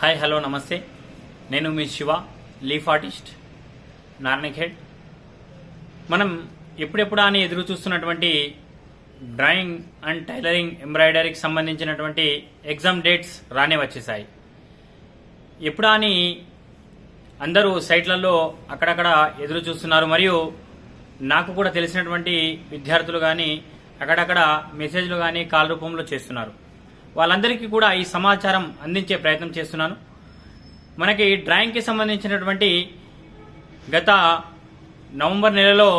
Hi hello నమస్తే. నేను మీ శివ లీఫ్ ఆర్టిస్ట్ నార్నిఖేడ్ మనం ఎప్పుడెప్పుడా అని ఎదురు చూస్తున్నటువంటి డ్రాయింగ్ అండ్ టైలరింగ్ ఎంబ్రాయిడరీకి సంబంధించినటువంటి ఎగ్జామ్ డేట్స్ రానే వచ్చేసాయి. ఎప్పుడా అని అందరూ సైట్లలో అక్కడక్కడ ఎదురు చూస్తున్నారు. మరియు నాకు కూడా తెలిసినటువంటి విద్యార్థులు కానీ అక్కడక్కడ మెసేజ్లు కానీ కాల్ రూపంలో చేస్తున్నారు. వాళ్ళందరికీ కూడా ఈ సమాచారం అందించే ప్రయత్నం చేస్తున్నాను. మనకి డ్రాయింగ్కి సంబంధించినటువంటి గత నవంబర్ నెలలో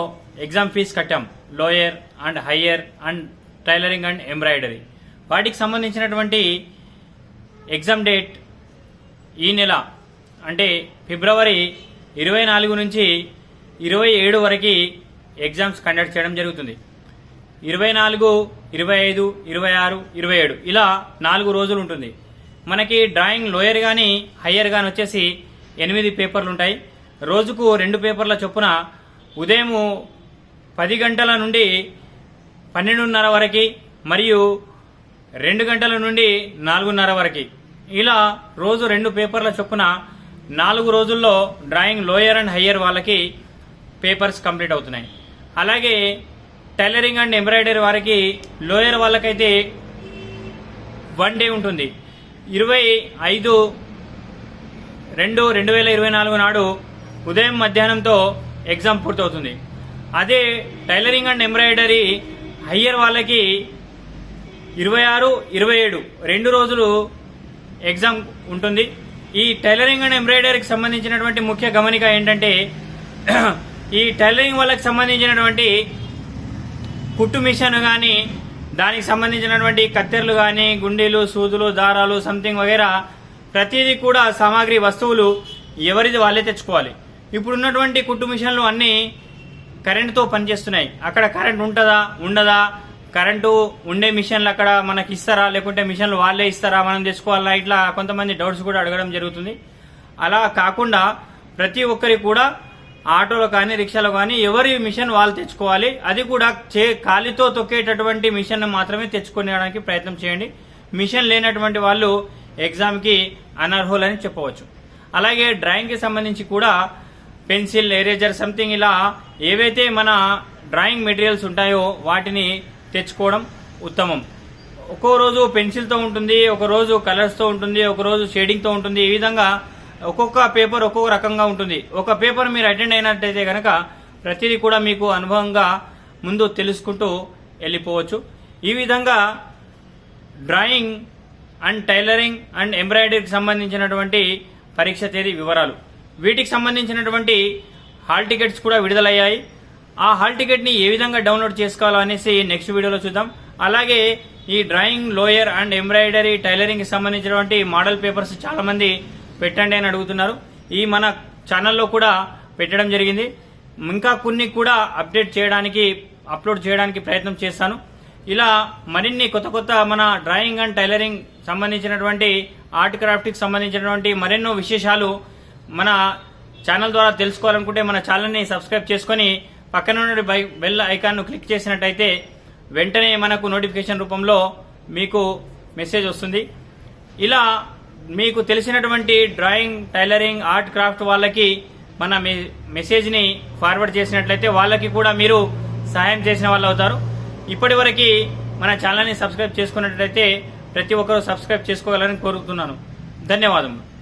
ఎగ్జామ్ ఫీజు కట్టాం. Lower and higher and tailoring and embroidery వాటికి సంబంధించినటువంటి ఎగ్జామ్ డేట్ ఈ నెల అంటే ఫిబ్రవరి ఇరవై నాలుగు నుంచి ఇరవై ఏడు వరకు ఎగ్జామ్స్ కండక్ట్ చేయడం జరుగుతుంది. ఇరవై నాలుగు ఇరవై ఐదు ఇరవై ఆరు ఇరవై ఏడు. ఇలా నాలుగు రోజులు ఉంటుంది. మనకి డ్రాయింగ్ లోయర్ కానీ హయ్యర్ కానీ వచ్చేసి ఎనిమిది పేపర్లు ఉంటాయి రోజుకు రెండు పేపర్ల చొప్పున ఉదయం పది గంటల నుండి పన్నెండున్నర వరకు మరియు రెండు గంటల నుండి నాలుగున్నర వరకు. ఇలా రోజు రెండు పేపర్ల చొప్పున నాలుగు రోజుల్లో డ్రాయింగ్ లోయర్ అండ్ హయ్యర్ వాళ్ళకి పేపర్స్ కంప్లీట్ అవుతున్నాయి. అలాగే టైలరింగ్ అండ్ ఎంబ్రాయిడరీ వారికి లోయర్ వాళ్ళకైతే వన్ డే ఉంటుంది. ఇరవై ఐదు రెండు రెండు వేల ఇరవై నాలుగు నాడు ఉదయం మధ్యాహ్నంతో ఎగ్జామ్ పూర్తవుతుంది. అదే టైలరింగ్ అండ్ ఎంబ్రాయిడరీ హయ్యర్ వాళ్ళకి ఇరవై ఆరు ఇరవై ఏడు రెండు రోజులు ఎగ్జామ్ ఉంటుంది. ఈ టైలరింగ్ అండ్ ఎంబ్రాయిడరీకి సంబంధించినటువంటి ముఖ్య గమనిక ఏంటంటే ఈ టైలరింగ్ వాళ్ళకి సంబంధించినటువంటి కుట్టు మిషన్ కానీ దానికి సంబంధించినటువంటి కత్తెరలు కానీ గుండీలు సూదులు దారాలు సంథింగ్ వగేరా ప్రతిదీ కూడా సామాగ్రి వస్తువులు ఎవరిది వాళ్ళే తెచ్చుకోవాలి. ఇప్పుడున్నటువంటి కుట్టు మిషన్లు అన్నీ కరెంటుతో పనిచేస్తున్నాయి. అక్కడ కరెంట్ ఉంటుందా? ఉండదా? కరెంటు ఉండే మిషన్లు అక్కడ మనకి ఇస్తారా? లేకుంటే మిషన్లు వాళ్ళే ఇస్తారా? మనం తెచ్చుకోవాలా? ఇట్లా కొంతమంది డౌట్స్ కూడా అడగడం జరుగుతుంది. అలా కాకుండా ప్రతి ఒక్కరికి కూడా ఆటోలో కానీ రిక్షాలో కానీ ఎవరి మిషన్ వాళ్ళు తెచ్చుకోవాలి అది కూడా చే కాలితో తొక్కేటటువంటి మిషన్ మాత్రమే తెచ్చుకునేడానికి ప్రయత్నం చేయండి. మిషన్ లేనటువంటి వాళ్ళు ఎగ్జామ్కి అనర్హులని చెప్పవచ్చు. అలాగే డ్రాయింగ్కి సంబంధించి కూడా పెన్సిల్ ఎరేజర్ సంథింగ్ ఇలా ఏవైతే మన డ్రాయింగ్ మెటీరియల్స్ ఉంటాయో వాటిని తెచ్చుకోవడం ఉత్తమం. ఒక్కో రోజు పెన్సిల్తో ఉంటుంది ఒక రోజు కలర్స్తో ఉంటుంది ఒక రోజు షేడింగ్తో ఉంటుంది. ఈ విధంగా ఒక్కొక్క పేపర్ ఒక్కొక్క రకంగా ఉంటుంది. ఒక పేపర్ మీరు అటెండ్ అయినట్టయితే కనుక ప్రతిదీ కూడా మీకు అనుభవంగా ముందు తెలుసుకుంటూ వెళ్ళిపోవచ్చు. ఈ విధంగా డ్రాయింగ్ అండ్ టైలరింగ్ అండ్ ఎంబ్రాయిడరీకి సంబంధించినటువంటి పరీక్ష తేదీ వివరాలు. వీటికి సంబంధించినటువంటి హాల్ టికెట్స్ కూడా విడుదలయ్యాయి. ఆ హాల్ టికెట్ని ఏ విధంగా డౌన్లోడ్ చేసుకోవాలో అనేసి నెక్స్ట్ వీడియోలో చూద్దాం. అలాగే ఈ డ్రాయింగ్ లోయర్ అండ్ ఎంబ్రాయిడరీ టైలరింగ్కి సంబంధించినటువంటి మోడల్ పేపర్స్ చాలామంది పెట్టండి అని అడుగుతున్నారు. ఈ మన ఛానల్లో కూడా పెట్టడం జరిగింది. ఇంకా కొన్ని కూడా అప్డేట్ చేయడానికి అప్లోడ్ చేయడానికి ప్రయత్నం చేస్తాను. ఇలా మరిన్ని కొత్త కొత్త మన డ్రాయింగ్ అండ్ టైలరింగ్ సంబంధించినటువంటి ఆర్ట్ క్రాఫ్ట్కి సంబంధించినటువంటి మరెన్నో విశేషాలు మన ఛానల్ ద్వారా తెలుసుకోవాలనుకుంటే మన ఛానల్ని సబ్స్క్రైబ్ చేసుకొని పక్కన ఉన్న బెల్ ఐకాన్ను క్లిక్ చేసినట్టయితే వెంటనే మనకు నోటిఫికేషన్ రూపంలో మీకు మెసేజ్ వస్తుంది. ఇలా మీకు తెలిసినటువంటి డ్రాయింగ్ టైలరింగ్ ఆర్ట్ క్రాఫ్ట్ వాళ్ళకి మన మె- మెసేజ్ని ఫార్వర్డ్ చేసినట్లయితే వాళ్ళకి కూడా మీరు సహాయం చేసిన వాళ్ళు అవుతారు. ఇప్పటివరకు మన ఛానల్ని సబ్స్క్రైబ్ చేసుకున్నట్లయితే ప్రతి ఒక్కరూ సబ్స్క్రైబ్ చేసుకోగలని కోరుతున్నాను. ధన్యవాదములు.